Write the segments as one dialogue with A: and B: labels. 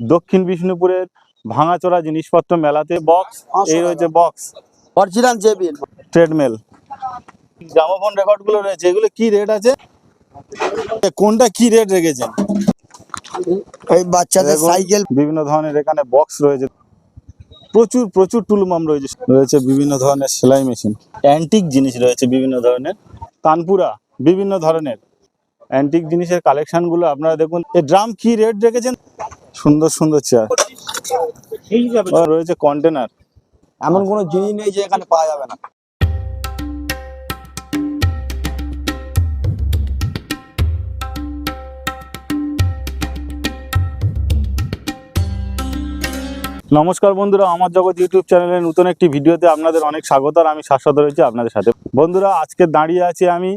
A: দক্ষিণ বিষ্ণুপুরের ভাঙাচোরা জিনিসপত্র মেলাতে বক্স এই রয়েছে box
B: original JBL
A: treadmill gramophone রেকর্ডগুলো রয়েছে। এগুলো কি রেট আছে? কোনটা কি রেট রেখেছেন?
B: এই বাচ্চাদের সাইকেল
A: বিভিন্ন ধরনের এখানে বক্স রয়েছে। প্রচুর প্রচুর টুলমাম রয়েছে। রয়েছে বিভিন্ন ধরনের সেলাই মেশিন অ্যান্টিক জিনিস রয়েছে বিভিন্ন ধরনের। তানপুরা বিভিন্ন ধরনের। অ্যান্টিক জিনিসের কালেকশনগুলো, আপনারা দেখুন, এই ড্রাম কি রেট রেখেছেন, সুন্দর সুন্দর চেয়ার রয়েছে কন্টেনার
B: এমন কোনো জিনিস নেই যে এখানে পাওয়া যাবে না।
A: নমস্কার বন্ধুরা, আমার জগৎ ইউটিউব চ্যানেলের নতুন একটি ভিডিওতে আপনাদের অনেক স্বাগত, আর আমি শাশ্বত রয়েছি আপনাদের সাথে। বন্ধুরা, আজকে দাঁড়িয়ে আছি আমি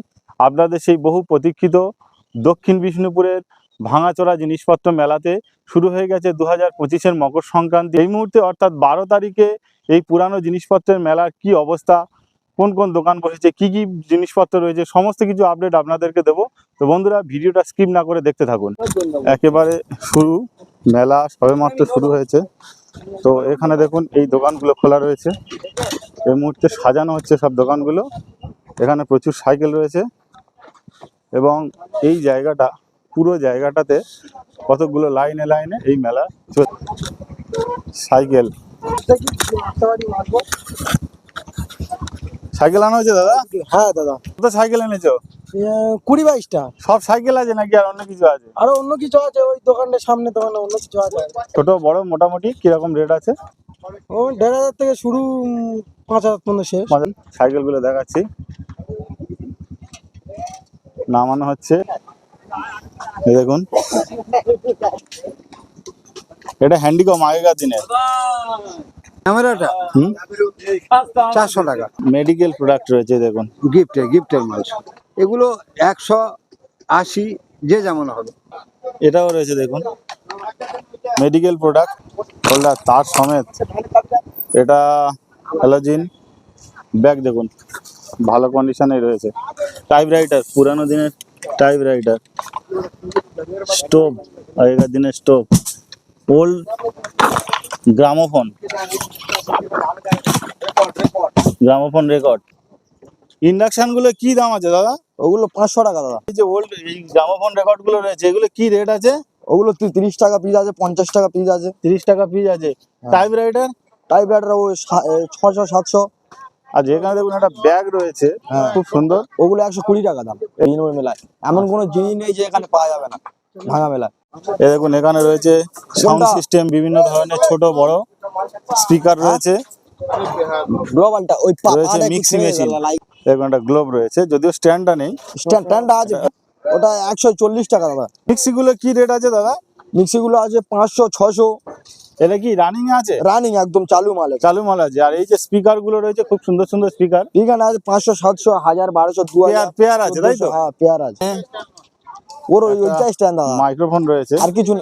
A: আপনাদের সেই বহু প্রতীক্ষিত দক্ষিণ বিষ্ণুপুরের ভাঙাচোরা জিনিসপত্র মেলাতে শুরু হয়ে গেছে দু হাজার পঁচিশের মকর সংক্রান্তি। এই মুহূর্তে অর্থাৎ বারো তারিখে এই পুরানো জিনিসপত্রের মেলার কি অবস্থা? কোন কোন দোকান বসেছে? কি কি জিনিসপত্র রয়েছে? সমস্ত কিছু আপডেট আপনাদেরকে দেবো। তো বন্ধুরা, ভিডিওটা স্কিপ না করে দেখতে থাকুন। একেবারে শুরু। মেলা সবেমাত্র শুরু হয়েছে। তো এখানে দেখুন, এই দোকানগুলো খোলা রয়েছে। এই মুহূর্তে সাজানো হচ্ছে সব দোকানগুলো। এখানে প্রচুর সাইকেল রয়েছে। এবং এই জায়গাটা পুরো জায়গাটাতে কতগুলো লাইনে লাইনে এই মেলা সাইকেল। সাইকেল আনা হয়েছে দাদা?
B: হ্যাঁ দাদা।
A: কত সাইকেল এনেছো?
B: কুড়ি বাইশটা।
A: সব সাইকেল আছে নাকি আর অন্য কিছু আছে?
B: আরও অন্য কিছু আছে ওই দোকানটার সামনে দোকানে অন্য কিছু আছে।
A: ছোট বড় মোটামুটি? কীরকম রেট আছে?
B: ও দেড় হাজার থেকে শুরু পাঁচ হাজার পর্যন্ত শেষ।
A: সাইকেলগুলো দেখাচ্ছি। নামানো হচ্ছে। দেখুন। এটা হ্যান্ডিকম আগেকার দিনের।
C: ক্যামেরাটা? চারশো টাকা।
A: মেডিকেল প্রোডাক্ট রয়েছে দেখুন।
C: গিফটের গিফটের মাল। এগুলো একশো আশি যে যেমন হবে।
A: এটাও রয়েছে দেখুন। মেডিকেল প্রোডাক্ট হোল্ডার তার সমেত। এটা হ্যালোজিন ব্যাগ দেখুন। ভালো কন্ডিশনে রয়েছে। টাইপ রাইটার পুরানো দিনের টাইপ রাইটার স্টোভ আগেকার দিনের stove old gramophone gramophone record ইন্ডাকশনগুলো কি দাম আছে দাদা?
B: ওগুলো পাঁচশো টাকা দাদা।
A: এই যে ওল্ড এই গ্রামোফোন রেকর্ডগুলো রয়েছে এগুলো কি রেট আছে?
B: ওগুলো তিরিশ টাকা পিস আছে পঞ্চাশ টাকা পিস আছে।
A: তিরিশ টাকা পিস আছে। টাইপ রাইটার
B: টাইপ রাইটার ও ছশো সাতশো।
A: আর যেখানে দেখুন একটা ব্যাগ রয়েছে
B: হ্যাঁ।
A: খুব সুন্দর।
B: ওগুলো একশো কুড়ি টাকা দাম এই মেলায় এমন কোনো জিনিস নেই যে এখানে পাওয়া যাবে না ভাঙা মেলায়।
A: এ দেখুন এখানে রয়েছে সাউন্ড সিস্টেম বিভিন্ন ধরনের ছোট বড় স্পিকার রয়েছে।
B: গ্লোবালটা ওই
A: রয়েছে
B: পাটা একটু
A: গ্লোব রয়েছে যদিও স্ট্যান্ডটা নেই।
B: স্ট্যান্ডটা আছে। ওটা একশো চল্লিশ টাকা দাদা।
A: মিক্সি গুলো কি রেট আছে দাদা?
B: মিক্সিগুলো আছে পাঁচশো ছশো
A: এটা কি রানিং আছে?
B: রানিং একদম চালু মাল
A: চালু মাল আছে। আর এই যে স্পিকারগুলো রয়েছে খুব সুন্দর সুন্দর স্পিকার
B: এখানে আছে পাঁচশো সাতশো হাজার বারোশো দু হাজার।
A: পেয়ার আছে তাই তো?
B: হ্যাঁ পেয়ার আছে। ওর ওই ওইটাই স্ট্যান্ড
A: মাইক্রোফোন রয়েছে।
B: আর কিছু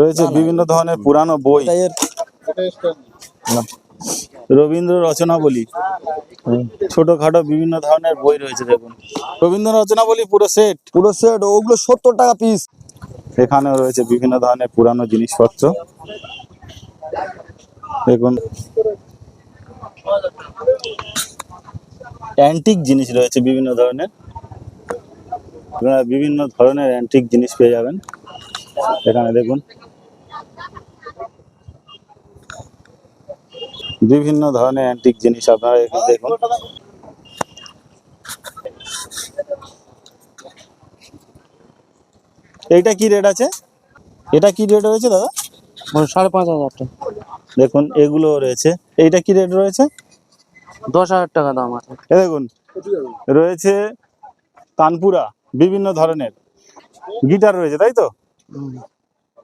A: রয়েছে বিভিন্ন ধরনের পুরানো বই। রবীন্দ্র রচনাবলী। ছোটখাটো বিভিন্ন ধরনের বই রয়েছে দেখুন। রবীন্দ্র রচনাবলী পুরো সেট
B: পুরো সেট ওগুলো সত্তর টাকা পিস
A: এখানেও রয়েছে বিভিন্ন ধরনের পুরানো জিনিসপত্র। দেখুন। অ্যান্টিক জিনিস রয়েছে বিভিন্ন ধরনের। আপনারা বিভিন্ন ধরনের অ্যান্টিক জিনিস পেয়ে যাবেন। এখানে দেখুন। বিভিন্ন ধরনের অ্যান্টিক জিনিস আপনারা এখানে দেখুন। এইটা কি রেট আছে? এটা কি রেট রয়েছে দাদা?
B: সাড়ে পাঁচ হাজার টাকা।
A: দেখুন এগুলো রয়েছে। এইটা কি রেট রয়েছে?
B: দশ হাজার টাকা দাম আছে।
A: এ দেখুন রয়েছে তানপুরা বিভিন্ন ধরনের। গিটার রয়েছে তাই তো?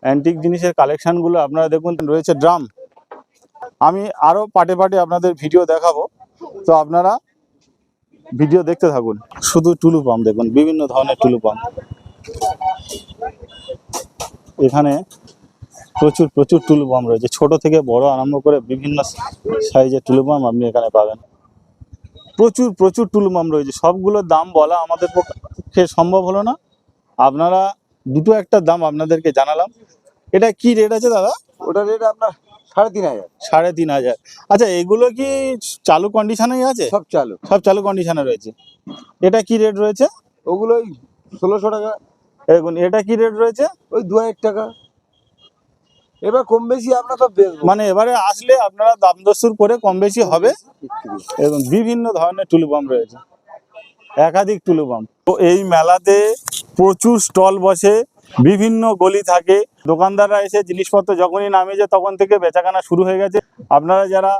A: অ্যান্টিক জিনিসের কালেকশনগুলো আপনারা দেখুন রয়েছে ড্রাম আমি আরও পাটে পাটে আপনাদের ভিডিও দেখাবো। তো আপনারা ভিডিও দেখতে থাকুন। শুধু টুলু পাম্প দেখুন বিভিন্ন ধরনের টুলু পাম্প এখানে প্রচুর প্রচুর টুলু পাম্প রয়েছে। ছোট থেকে বড় আরম্ভ করে বিভিন্ন সাইজের টুলু পাম্প আপনি এখানে পাবেন। প্রচুর প্রচুর টুলু পাম্প রয়েছে। সবগুলোর দাম বলা আমাদের পক্ষে সম্ভব হলো না। আপনারা দুটো একটা দাম আপনাদেরকে জানালাম। এটা কি রেট আছে দাদা?
C: ওটা রেট আপনার সাড়ে তিন হাজার।
A: সাড়ে তিন হাজার। আচ্ছা এগুলো কি চালু কন্ডিশনেই আছে?
C: সব চালু।
A: সব চালু কন্ডিশনে রয়েছে। এটা কি রেট রয়েছে?
C: ওগুলো ওই ষোলোশো টাকা।
A: দেখুন এটা কি রেট রয়েছে?
C: ওই দু হাজার টাকা। এবার কম বেশি আমরা তো
A: মানে এবারে আসলে আপনারা দাম দস্তুর করে কম বেশি হবে। এবং বিভিন্ন ধরনের টুলু পাম্প রয়েছে। একাধিক টুলু পাম্প তো এই মেলাতে প্রচুর স্টল বসে, বিভিন্ন গলি থাকে। দোকানদাররা এসে জিনিসপত্র যখনই নামিয়ে যায় তখন থেকে বেচাকেনা শুরু হয়ে গেছে। আপনারা যারা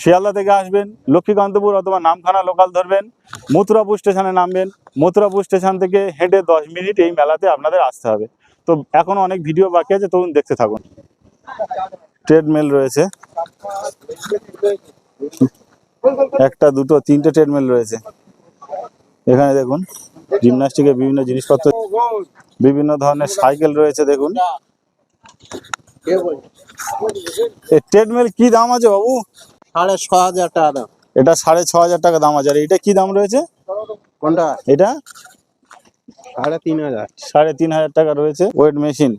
A: শিয়ালদা থেকে আসবেন, লক্ষ্মীকান্তপুর অথবা নামখানা লোকাল ধরবেন, মথুরাপুর স্টেশনে নামবেন, মথুরাপুর স্টেশন থেকে হেঁটে দশ মিনিট এই মেলাতে আপনাদের আসতে হবে। তো এখনও অনেক ভিডিও বাকি আছে তখন দেখতে থাকুন। ট্রেডমেল রয়েছে। একটা দুটো তিনটে ট্রেডমেল রয়েছে। এখানে দেখুন জিমনাস্টিকের বিভিন্ন জিনিসপত্র বিভিন্ন ধরনের সাইকেল রয়েছে দেখুন। ট্রেডমিল কি দাম আছে বাবু?
B: সাড়ে ছ হাজার টাকা দাম।
A: এটা সাড়ে ছ হাজার টাকা দাম আছে। আর এটা কি দাম রয়েছে?
B: কোনটা?
A: এটা?
B: সাড়ে তিন হাজার।
A: সাড়ে তিন হাজার টাকা রয়েছে ওয়েট মেশিন।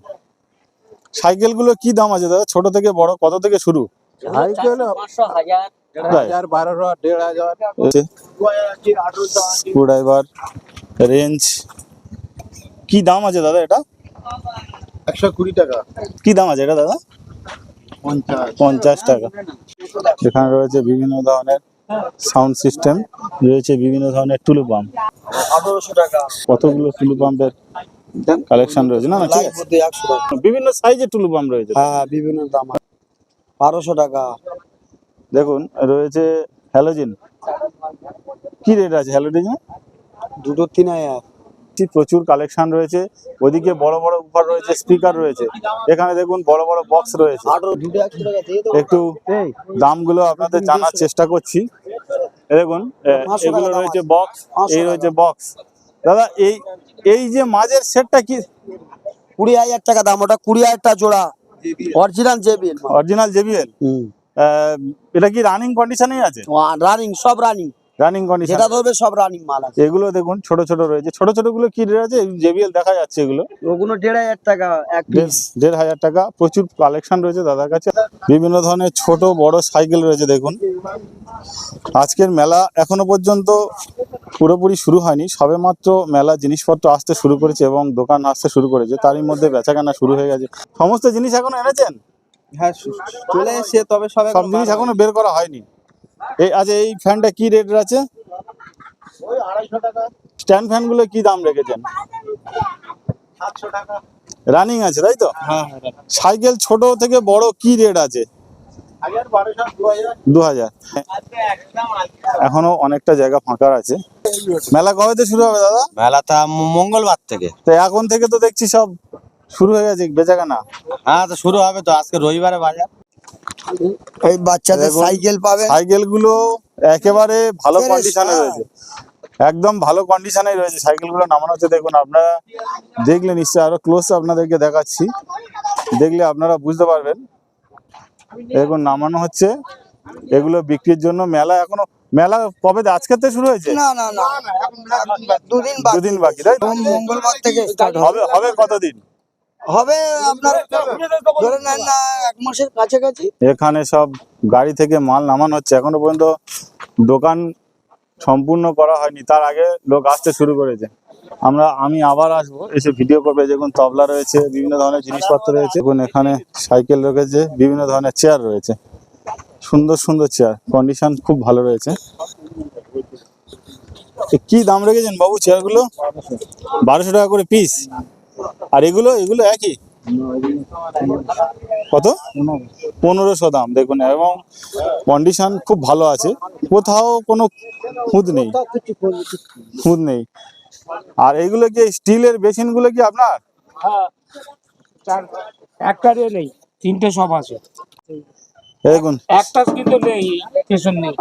A: সাইকেলগুলো কি দাম আছে দাদা? ছোট থেকে বড় কত থেকে শুরু?
B: সাইকেল হাজার বারোশো দেড় হাজার।
A: Screwdriver wrench. কি দাম আছে দাদা এটা?
C: একশো কুড়ি টাকা।
A: কি দাম আছে এটা দাদা?
C: পঞ্চাশ।
A: পঞ্চাশ টাকা। এখানে রয়েছে বিভিন্ন ধরনের সাউন্ড সিস্টেম রয়েছে বিভিন্ন ধরনের টুলু পাম্প। কতগুলো টুলু পাম্পের কালেকশন রয়েছে? না ঠিক আছে। বিভিন্ন সাইজের টুলু পাম্প রয়েছে।
B: হ্যাঁ বিভিন্ন দাম। বারোশো টাকা।
A: দেখুন রয়েছে হ্যালোজিন। কি রেট আছে হ্যালোজিন?
B: দুটো তিন হাজার।
A: প্রচুর কালেকশন রয়েছে। ওদিকে বড় বড় উপহার রয়েছে স্পিকার রয়েছে। এখানে দেখুন বড় বড় বক্স রয়েছে। একটু দামগুলো আপনাদের জানার চেষ্টা করছি। দেখুন এগুলো রয়েছে বক্স এই রয়েছে বক্স দাদা এই এই যে মাঝের সেটটা কি?
B: কুড়ি হাজার টাকা দাম ওটা কুড়ি হাজার টাকা জোড়া অরিজিনাল জেবিএল
A: অরিজিনাল জেবিএল এটা কি রানিং কন্ডিশনেই আছে?
B: রানিং সব রানিং
A: রানিং কন্ডিশন
B: যেটা ধরবে সব রানিং মাল আছে।
A: এগুলো দেখুন ছোট ছোট রয়েছে। ছোট ছোটগুলো কি রেট আছে? জেবিএল দেখা যাচ্ছে এগুলো।
B: ওগুলো দেড় হাজার টাকা এক পিস
A: দেড় হাজার টাকা। প্রচুর কালেকশন রয়েছে দাদার কাছে। বিভিন্ন ধরনের ছোট বড় সাইকেল রয়েছে দেখুন। আজকের মেলা এখনও পর্যন্ত পুরোপুরি শুরু হয়নি। সবেমাত্র মেলা জিনিসপত্র আসতে শুরু করেছে এবং দোকান আসতে শুরু করেছে। তারই মধ্যে বেচাকেনা শুরু হয়ে গেছে। সমস্ত জিনিস এখনও এনেছেন?
B: হ্যাঁ চলে এসে তবে সব
A: সব জিনিস এখনও বের করা হয়নি। এই আচ্ছা এই ফ্যানটা কি রেট আছে? স্ট্যান্ড ফ্যানগুলো কি দাম রেখেছেন? রানিং আছে তাই তো?
B: হ্যাঁ
A: সাইকেল ছোট থেকে বড় কি রেট আছে?
C: দু হাজার।
A: এখনও অনেকটা জায়গা ফাঁকা আছে। মেলা কবে শুরু হবে দাদা?
B: মেলাটা মঙ্গলবার থেকে।
A: তো এখন থেকে তো দেখছি সব শুরু হয়ে গেছে বেচাকেনা।
B: হ্যাঁ তো শুরু হবে তো আজকে রবিবারে বাজার। এই বাচ্চাদের সাইকেল পাবে।
A: সাইকেলগুলো একেবারে ভালো কন্ডিশনে
B: হ্যাঁ।
A: রয়েছে। একদম ভালো কন্ডিশনে রয়েছে। সাইকেলগুলো নামানো হচ্ছে। দেখুন আপনারা দেখলে নিশ্চয়ই আরও ক্লোজ আপনাদেরকে দেখাচ্ছি। দেখলে আপনারা বুঝতে পারবেন। দেখুন নামানো হচ্ছে। এগুলো বিক্রির জন্য মেলা এখনও মেলা কবে? আজকের থেকে শুরু হয়েছে?
B: না না না। দুদিন বাকি।
A: তাই
B: মঙ্গলবার থেকে স্টার্ট
A: হবে হবে কতদিন?
B: হবে আপনার ধরে নেন না এক মাসের কাছাকাছি।
A: এখানে সব গাড়ি থেকে মাল নামানো হচ্ছে। এখনও পর্যন্ত দোকান সম্পূর্ণ করা হয়নি। তার আগে লোক আসতে শুরু করেছে। আমরা আমি আবার আসব এসে ভিডিও করবে। দেখুন তবলা রয়েছে বিভিন্ন ধরনের জিনিসপত্র রয়েছে। দেখুন এখানে সাইকেল রয়েছে বিভিন্ন ধরনের চেয়ার রয়েছে। সুন্দর সুন্দর চেয়ার কন্ডিশন খুব ভালো রয়েছে। কি দাম রেখেছেন বাবু চেয়ারগুলো বারোশো টাকা করে পিস আর এগুলো এগুলো একই? কত? পনেরোশো দাম দেখুন এবং কন্ডিশন খুব ভালো আছে। কোথাও কোনো খুঁত নেই। খুঁত নেই। আর এইগুলো কি স্টিলের বেসিনগুলো কি আপনার?
D: হ্যাঁ একটা নেই তিনটে সব আছে।
A: দেখুন।
D: একটা কিন্তু নেই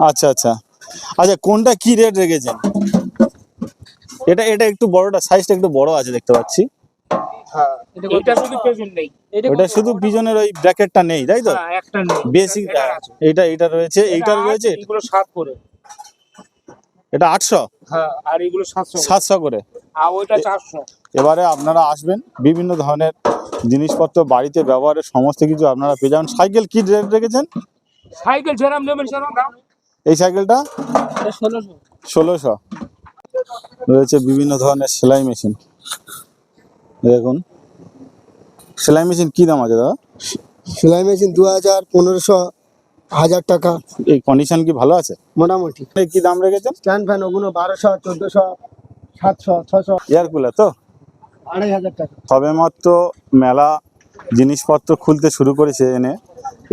A: আচ্ছা আচ্ছা। আচ্ছা কোনটা কি রেট রেখেছেন? এটা এটা একটু বড়টা সাইজটা একটু বড় আছে দেখতে পাচ্ছি।
D: এটা শুধু পেছন নেই।
A: ওটা শুধু পিছনের ওই ব্র্যাকেটটা নেই তাই তো?
D: হ্যাঁ, একটা নেই।
A: বেসিক
D: এটা।
A: এইটা এইটা রয়েছে এইটা রয়েছে?
D: এগুলো সাত করে।
A: এটা আটশো?
D: হ্যাঁ আর এগুলো সাতশো করে।
A: সাতশো করে।
D: আর ওইটা চারশো।
A: এবারে আপনারা আসবেন বিভিন্ন ধরনের জিনিসপত্র বাড়িতে ব্যবহারের সমস্ত কিছু আপনারা পেয়ে যাবেন। সাইকেল কি রেট রেখেছেন?
D: সাইকেল যেরাম নেবেন সেরাম দাম।
A: এই সাইকেলটা?
D: ষোলোশো।
A: রয়েছে বিভিন্ন ধরনের সেলাই মেশিন। দেখুন। সেলাই মেশিন কি দাম আছে দাদা?
E: সেলাই মেশিন দু হাজার পনেরোশো হাজার টাকা।
A: এই কন্ডিশন কি ভালো আছে?
E: মোটামুটি।
A: কি দাম রেখেছেন?
E: স্ট্যান্ড ফ্যান ওগুলো বারোশো চোদ্দোশো সাতশো ছশো।
A: এয়ার কুলার তো?
E: আড়াই হাজার টাকা।
A: সবেমাত্র মেলা জিনিসপত্র খুলতে শুরু করেছে এনে।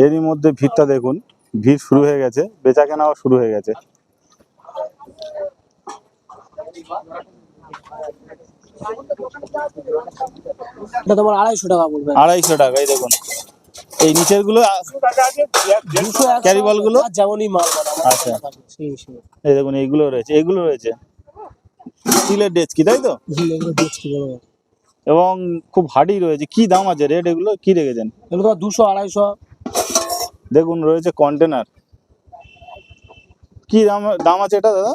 A: এরই মধ্যে ভিড়টা দেখুন ভিড় শুরু হয়ে গেছে বেচা কেনাও শুরু হয়ে গেছে।
E: এটা তোমার আড়াইশো টাকা পড়বে
A: আড়াইশো টাকা এই দেখুন। এই
E: নিচেরগুলো
A: ক্যারি বলগুলো
E: যেমনই মাল
A: আচ্ছা। এই দেখুন এইগুলো রয়েছে এইগুলো রয়েছে। স্টিলের ডেচ কি তাই তো?
E: এগুলো।
A: এবং খুব হার্ডি রয়েছে। কি দাম আছে? রেট এগুলো কি রেখেছেন?
E: এগুলো তোমার দুশো আড়াইশো।
A: দেখুন রয়েছে কন্টেনার কি দাম দাম আছে এটা দাদা?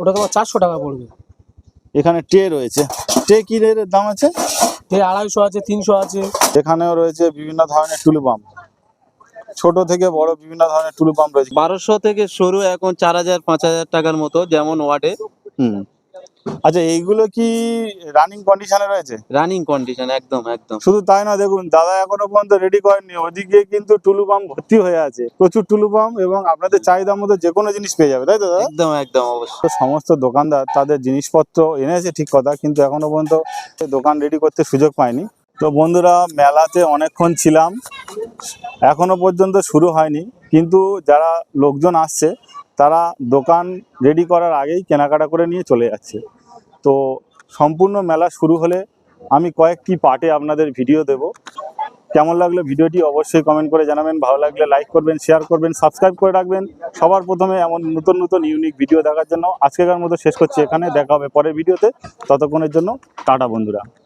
E: ওটা তোমার চারশো টাকা পড়বে।
A: এখানে টে রয়েছে। টে কি দাম আছে?
E: টে আড়াইশো আছে তিনশো আছে।
A: এখানেও রয়েছে বিভিন্ন ধরনের টুলু পাম্প ছোট থেকে বড় বিভিন্ন ধরনের টুলু পাম্প রয়েছে।
F: বারোশো থেকে শুরু এখন চার হাজার পাঁচ হাজার টাকার মতো যেমন ওয়াটে।
A: হুম। আচ্ছা এইগুলো কি রানিং কন্ডিশনে রয়েছে?
F: রানিং কন্ডিশন একদম একদম।
A: শুধু তাই না দেখুন দাদা এখনও পর্যন্ত রেডি করেননি। ওদিকে কিন্তু টুলু পাম্প ভর্তি হয়ে আছে। প্রচুর টুলু পাম্প এবং আপনাদের চাহিদা মতো যে কোনো জিনিস পেয়ে যাবে তাই তো দাদা?
F: একদম একদম অবশ্যই।
A: সমস্ত দোকানদার তাদের জিনিসপত্র এনেছে ঠিক কথা কিন্তু এখনও পর্যন্ত দোকান রেডি করতে সুযোগ পায়নি। তো বন্ধুরা মেলাতে অনেকক্ষণ ছিলাম। এখনও পর্যন্ত শুরু হয়নি। কিন্তু যারা লোকজন আসছে তারা দোকান রেডি করার আগেই কেনাকাটা করে নিয়ে চলে যাচ্ছে। তো সম্পূর্ণ মেলা শুরু হলে আমি কয়েকটি পার্টে আপনাদের ভিডিও দেব। কেমন লাগল ভিডিওটি অবশ্যই কমেন্ট করে জানাবেন। ভালো লাগলে লাইক করবেন শেয়ার করবেন সাবস্ক্রাইব করে রাখবেন। সবার প্রথমে এমন নতুন নতুন ইউনিক ভিডিও দেখার জন্য আজকেকার মতো শেষ করছি এখানে। দেখা হবে পরের ভিডিওতে ততক্ষণের জন্য টাটা বন্ধুরা।